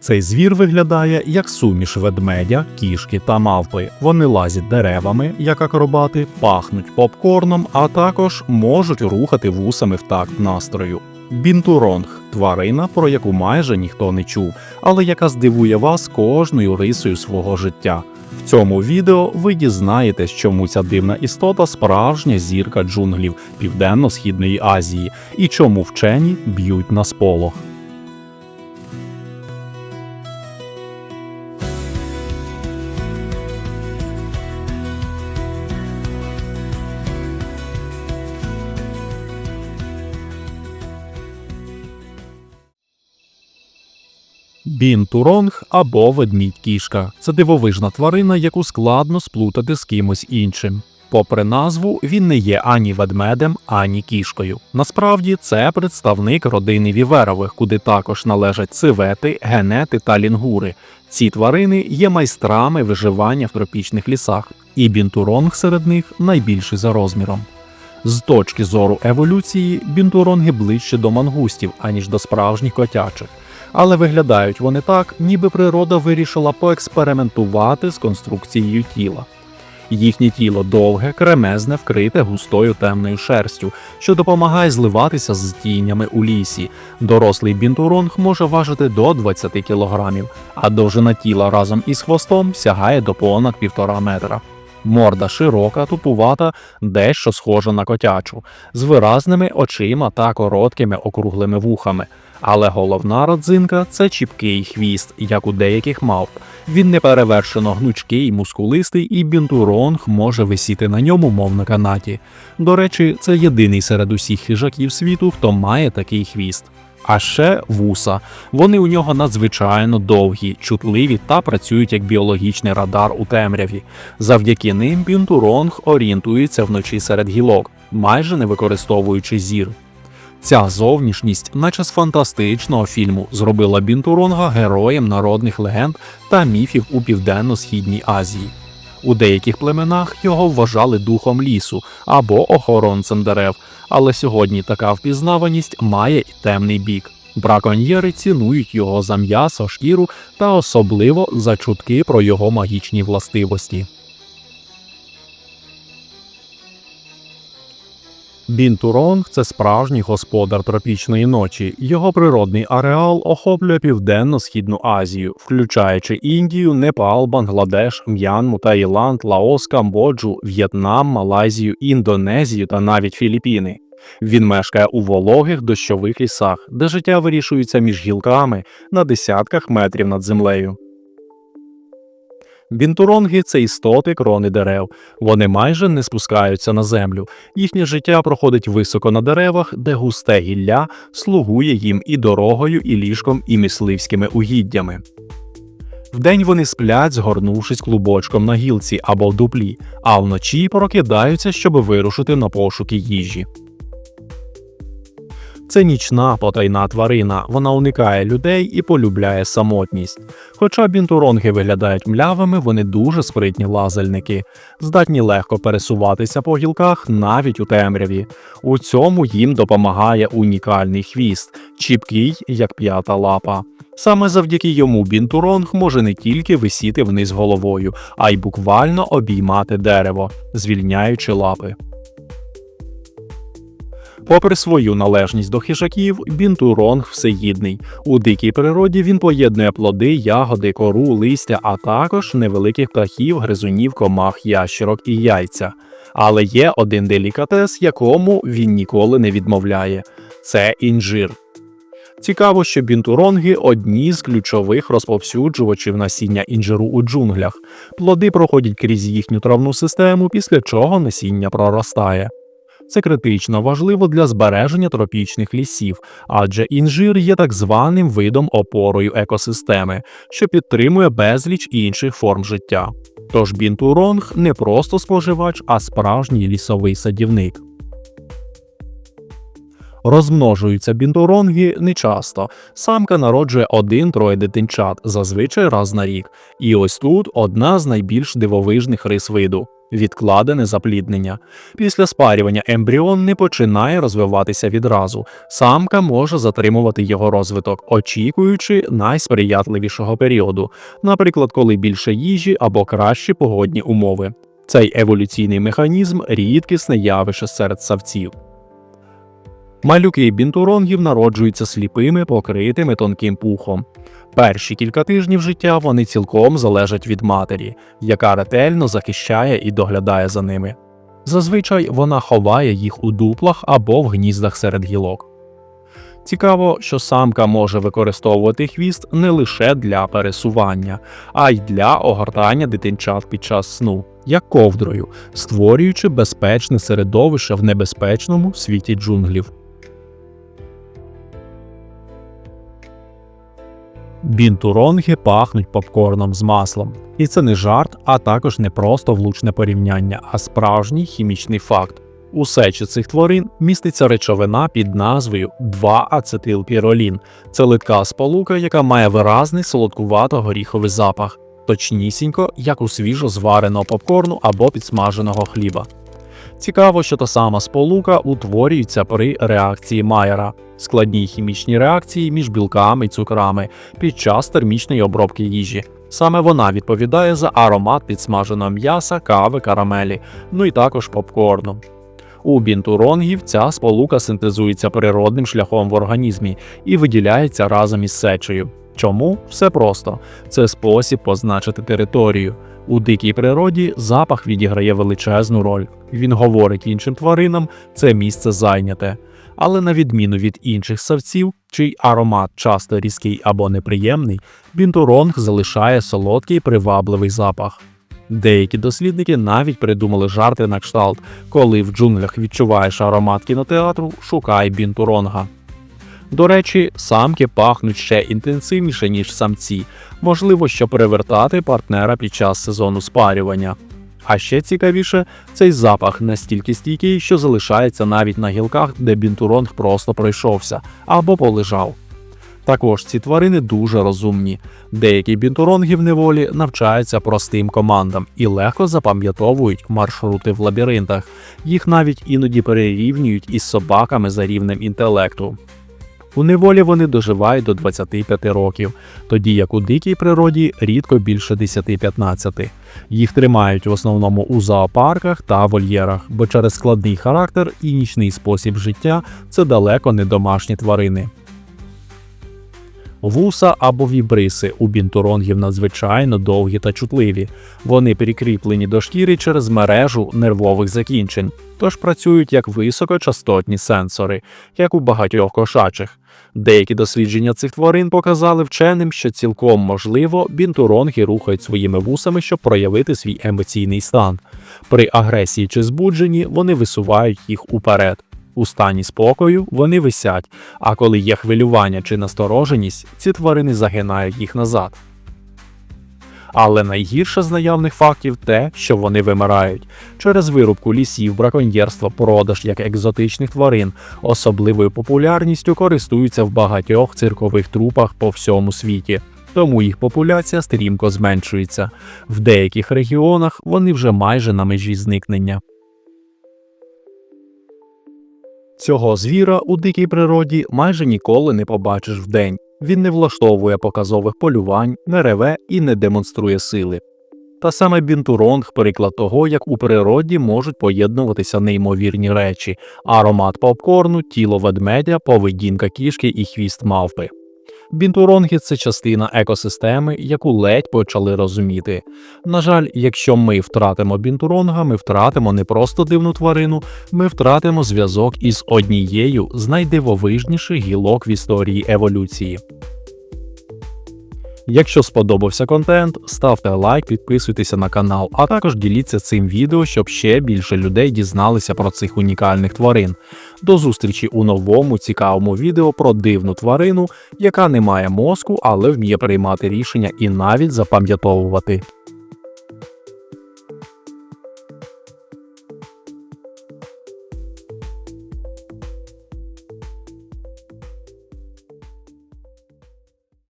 Цей звір виглядає як суміш ведмедя, кішки та мавпи. Вони лазять деревами, як акробати, пахнуть попкорном, а також можуть рухати вусами в такт настрою. Бінтуронг тварина, про яку майже ніхто не чув, але яка здивує вас кожною рисою свого життя. В цьому відео ви дізнаєтесь, чому ця дивна істота справжня зірка джунглів Південно-Східної Азії і чому вчені б'ють на сполох. Бінтуронг або ведмідь-кішка це дивовижна тварина, яку складно сплутати з кимось іншим. Попри назву, він не є ані ведмедем, ані кішкою. Насправді це представник родини віверових, куди також належать цивети, генети та лінгури. Ці тварини є майстрами виживання в тропічних лісах, і бінтуронг серед них найбільший за розміром. З точки зору еволюції, бінтуронги ближче до мангустів, аніж до справжніх котячих але виглядають вони так, ніби природа вирішила поекспериментувати з конструкцією тіла. Їхнє тіло довге, кремезне, вкрите густою темною шерстю, що допомагає зливатися з тінями у лісі. Дорослий бінтуронг може важити до 20 кілограмів, а довжина тіла разом із хвостом сягає до понад півтора метра. Морда широка, тупувата, дещо схожа на котячу, з виразними очима та короткими округлими вухами. Але головна родзинка це чіпкий хвіст, як у деяких мавп. Він неперевершено гнучкий, мускулистий, і бінтуронг може висіти на ньому, мов на канаті. До речі, це єдиний серед усіх хижаків світу, хто має такий хвіст. А ще вуса. Вони у нього надзвичайно довгі, чутливі та працюють як біологічний радар у темряві. Завдяки ним бінтуронг орієнтується вночі серед гілок, майже не використовуючи зір. Ця зовнішність, наче з фантастичного фільму, зробила бінтуронга героєм народних легенд та міфів у південно-східній Азії. У деяких племенах його вважали духом лісу або охоронцем дерев, але сьогодні така впізнаваність має й темний бік. Браконьєри цінують його за м'ясо, шкіру та особливо за чутки про його магічні властивості. Бінтуронг це справжній господар тропічної ночі. Його природний ареал охоплює південно-східну Азію, включаючи Індію, Непал, Бангладеш, М'янму, Таїланд, Лаос, Камбоджу, В'єтнам, Малайзію, Індонезію та навіть Філіппіни. Він мешкає у вологих дощових лісах, де життя вирішується між гілками на десятках метрів над землею. Бінтуронги це істоти крони дерев. Вони майже не спускаються на землю. Їхнє життя проходить високо на деревах, де густе гілля слугує їм і дорогою, і ліжком, і мисливськими угіддями. Вдень вони сплять, згорнувшись клубочком на гілці або в дуплі, а вночі прокидаються, щоб вирушити на пошуки їжі. Це нічна потайна тварина, вона уникає людей і полюбляє самотність. Хоча бінтуронги виглядають млявими, вони дуже спритні лазальники, здатні легко пересуватися по гілках навіть у темряві. У цьому їм допомагає унікальний хвіст, чіпкий, як п'ята лапа. Саме завдяки йому бінтуронг може не тільки висіти вниз головою, а й буквально обіймати дерево, звільняючи лапи. Попри свою належність до хижаків, бінтуронг всеїдний. У дикій природі він поєднує плоди, ягоди, кору, листя, а також невеликих птахів, гризунів, комах, ящерок і яйця. Але є один делікатес, якому він ніколи не відмовляє це інжир. Цікаво, що бінтуронги одні з ключових розповсюджувачів насіння інжиру у джунглях. Плоди проходять крізь їхню травну систему, після чого насіння проростає. Це критично важливо для збереження тропічних лісів, адже інжир є так званим видом опорою екосистеми, що підтримує безліч інших форм життя. Тож бінтуронг не просто споживач, а справжній лісовий садівник. Розмножуються бінтуронги нечасто. Самка народжує один-троє дитинчат, зазвичай раз на рік. І ось тут одна з найбільш дивовижних рис виду. Відкладене запліднення. Після спарювання ембріон не починає розвиватися відразу. Самка може затримувати його розвиток, очікуючи найсприятливішого періоду, наприклад, коли більше їжі або кращі погодні умови. Цей еволюційний механізм рідкісне явище серед савців. Малюки бінтуронгів народжуються сліпими, покритими тонким пухом. Перші кілька тижнів життя вони цілком залежать від матері, яка ретельно захищає і доглядає за ними. Зазвичай вона ховає їх у дуплах або в гніздах серед гілок. Цікаво, що самка може використовувати хвіст не лише для пересування, а й для огортання дитинчат під час сну, як ковдрою, створюючи безпечне середовище в небезпечному світі джунглів. Бінтуронги пахнуть попкорном з маслом. І це не жарт, а також не просто влучне порівняння, а справжній хімічний факт. У сечі цих тварин міститься речовина під назвою 2-ацетилпіролін. Це литка сполука, яка має виразний солодкувато-горіховий запах, точнісінько, як у свіжо звареного попкорну або підсмаженого хліба. Цікаво, що та сама сполука утворюється при реакції Майера, складній хімічній реакції між білками і цукрами під час термічної обробки їжі. Саме вона відповідає за аромат підсмаженого м'яса, кави, карамелі, ну і також попкорну. У бінтуронгів ця сполука синтезується природним шляхом в організмі і виділяється разом із сечею. Чому? Все просто це спосіб позначити територію. У дикій природі запах відіграє величезну роль. Він говорить іншим тваринам, це місце зайняте. Але на відміну від інших савців, чий аромат часто різкий або неприємний, бінтуронг залишає солодкий привабливий запах. Деякі дослідники навіть придумали жарти на кшталт, коли в джунглях відчуваєш аромат кінотеатру, шукай бінтуронга. До речі, самки пахнуть ще інтенсивніше, ніж самці, можливо, щоб привертати партнера під час сезону спарювання. А ще цікавіше, цей запах настільки стійкий, що залишається навіть на гілках, де бінтуронг просто пройшовся або полежав. Також ці тварини дуже розумні. Деякі бінтуронги в неволі навчаються простим командам і легко запам'ятовують маршрути в лабіринтах. Їх навіть іноді перерівнюють із собаками за рівнем інтелекту. У неволі вони доживають до 25 років, тоді як у дикій природі рідко більше 10-15. Їх тримають в основному у зоопарках та вольєрах, бо через складний характер і нічний спосіб життя це далеко не домашні тварини. Вуса або вібриси у бінтуронгів надзвичайно довгі та чутливі. Вони прикріплені до шкіри через мережу нервових закінчень, тож працюють як високочастотні сенсори, як у багатьох кошачих. Деякі дослідження цих тварин показали вченим, що цілком можливо бінтуронги рухають своїми вусами, щоб проявити свій емоційний стан. При агресії чи збудженні вони висувають їх уперед. У стані спокою вони висять, а коли є хвилювання чи настороженість, ці тварини загинають їх назад. Але найгірше з наявних фактів те, що вони вимирають через вирубку лісів, браконьєрство, продаж як екзотичних тварин, особливою популярністю користуються в багатьох циркових трупах по всьому світі. Тому їх популяція стрімко зменшується. В деяких регіонах вони вже майже на межі зникнення. Цього звіра у дикій природі майже ніколи не побачиш вдень. Він не влаштовує показових полювань, не реве і не демонструє сили. Та саме бінтуронг приклад того, як у природі можуть поєднуватися неймовірні речі: аромат попкорну, тіло ведмедя, поведінка кішки і хвіст мавпи. Бінтуронги це частина екосистеми, яку ледь почали розуміти. На жаль, якщо ми втратимо бінтуронга, ми втратимо не просто дивну тварину, ми втратимо зв'язок із однією з найдивовижніших гілок в історії еволюції. Якщо сподобався контент, ставте лайк, підписуйтеся на канал, а також діліться цим відео, щоб ще більше людей дізналися про цих унікальних тварин. До зустрічі у новому цікавому відео про дивну тварину, яка не має мозку, але вміє приймати рішення і навіть запам'ятовувати.